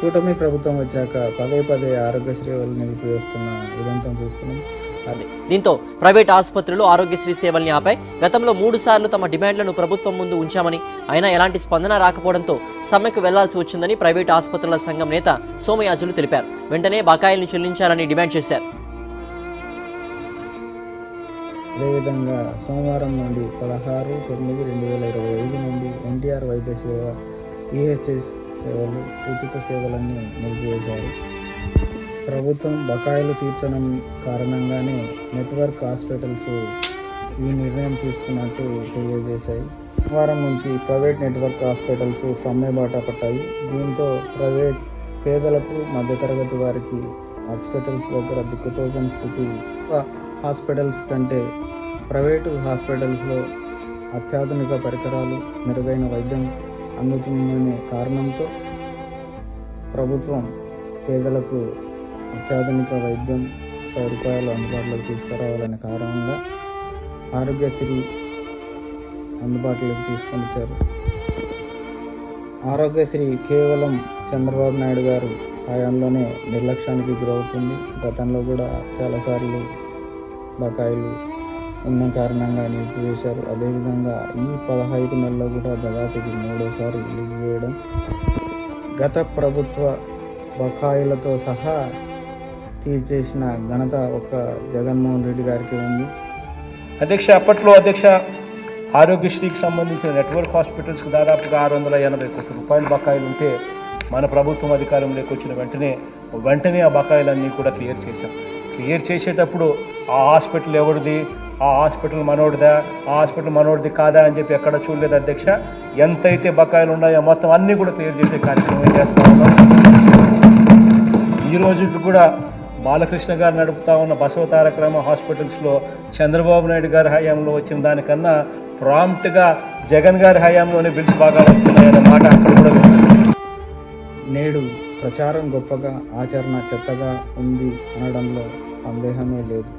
కూటమి ప్రభుత్వం వచ్చాక పదే పదే ఆరోగ్యశ్రీ వాళ్ళు నిలిపివేస్తున్న ఇదంతా చూస్తున్నాం. దీంతో ప్రైవేట్ ఆసుపత్రులు ఆరోగ్యశ్రీ సేవల్ని ఆపాయి. గతంలో మూడు సార్లు తమ డిమాండ్లను ప్రభుత్వం ముందు ఉంచామని అయినా ఎలాంటి స్పందన రాకపోవడంతో సమ్మెకు వెళ్ళాల్సి వచ్చిందని ప్రైవేట్ ఆసుపత్రుల సంఘం నేత సోమయాజులు తెలిపారు. వెంటనే బకాయిలను చెల్లించాలని డిమాండ్ చేశారు. అదేవిధంగా సోమవారం నుండి పదహారు తొమ్మిది రెండు వేల ఇరవై ఐదు నుండి ఎన్టీఆర్ వైద్య సేవ ఈహెచ్ఎస్ సేవలు ఉచిత సేవలన్నీ నిలిపివేశారు ప్రభుత్వం బకాయిలు తీర్చడం కారణంగానే నెట్వర్క్ హాస్పిటల్స్ ఈ నిర్ణయం తీసుకున్నట్టు తెలియజేశాయి. వారం నుంచి ప్రైవేట్ నెట్వర్క్ హాస్పిటల్స్ సమ్మె బాట పట్టాయి. దీంతో ప్రైవేట్ పేదలకు మధ్యతరగతి వారికి హాస్పిటల్స్ దగ్గర దిక్కుతోచని స్థితి. హాస్పిటల్స్ కంటే ప్రైవేటు హాస్పిటల్స్లో అత్యాధునిక పరికరాలు మెరుగైన వైద్యం అందుతుందనే కారణంతో ప్రభుత్వం పేదలకు అత్యాధునిక వైద్యం సౌకర్యాలు అందుబాటులోకి తీసుకురావాలనే కారణంగా ఆరోగ్యశ్రీ అందుబాటులోకి తీసుకొని వచ్చారు. ఆరోగ్యశ్రీ కేవలం చంద్రబాబు నాయుడు గారు హయాంలోనే నిర్లక్ష్యానికి గురవుతుంది. గతంలో కూడా చాలాసార్లు బకాయిలు ఉన్న కారణంగా నిలిపివేశారు అదేవిధంగా ఈ పదహైదు నెలల్లో కూడా దాదాపుకి మూడోసారి నిలిపివేయడం గత ప్రభుత్వ బకాయిలతో సహా తీర్చేసిన ఘనత ఒక జగన్మోహన్ రెడ్డి గారికి ఉంది. అధ్యక్ష అప్పట్లో అధ్యక్ష ఆరోగ్యశ్రీకి సంబంధించిన నెట్వర్క్ హాస్పిటల్స్కి దాదాపుగా ఆరు వందల ఎనభై కోట్ల రూపాయల బకాయిలు ఉంటే మన ప్రభుత్వం అధికారంలోకి వచ్చిన వెంటనే వెంటనే ఆ బకాయిలన్నీ కూడా క్లియర్ చేశాం. క్లియర్ చేసేటప్పుడు ఆ హాస్పిటల్ ఎవరిది ఆ హాస్పిటల్ మనోడిదా? ఆ హాస్పిటల్ మనోడిది కాదా అని చెప్పి ఎక్కడ చూడలేదు అధ్యక్ష. ఎంతైతే బకాయిలు ఉన్నాయో మొత్తం అన్నీ కూడా క్లియర్ చేసే కార్యక్రమం చేస్తా ఉన్నాం. ఈ రోజుకి కూడా బాలకృష్ణ గారు నడుపుతా ఉన్న బసవ తారక హాస్పిటల్స్లో చంద్రబాబు నాయుడు గారి హయాంలో వచ్చిన దానికన్నా ప్రాంప్ట్గా జగన్ గారి హయాంలోనే బిల్స్ బాగా వస్తున్నాయన్న మాట అక్కడ కూడా నేడు ప్రచారం గొప్పగా ఆచరణ చెత్తగా ఉంది అనడంలో సందేహమే లేదు.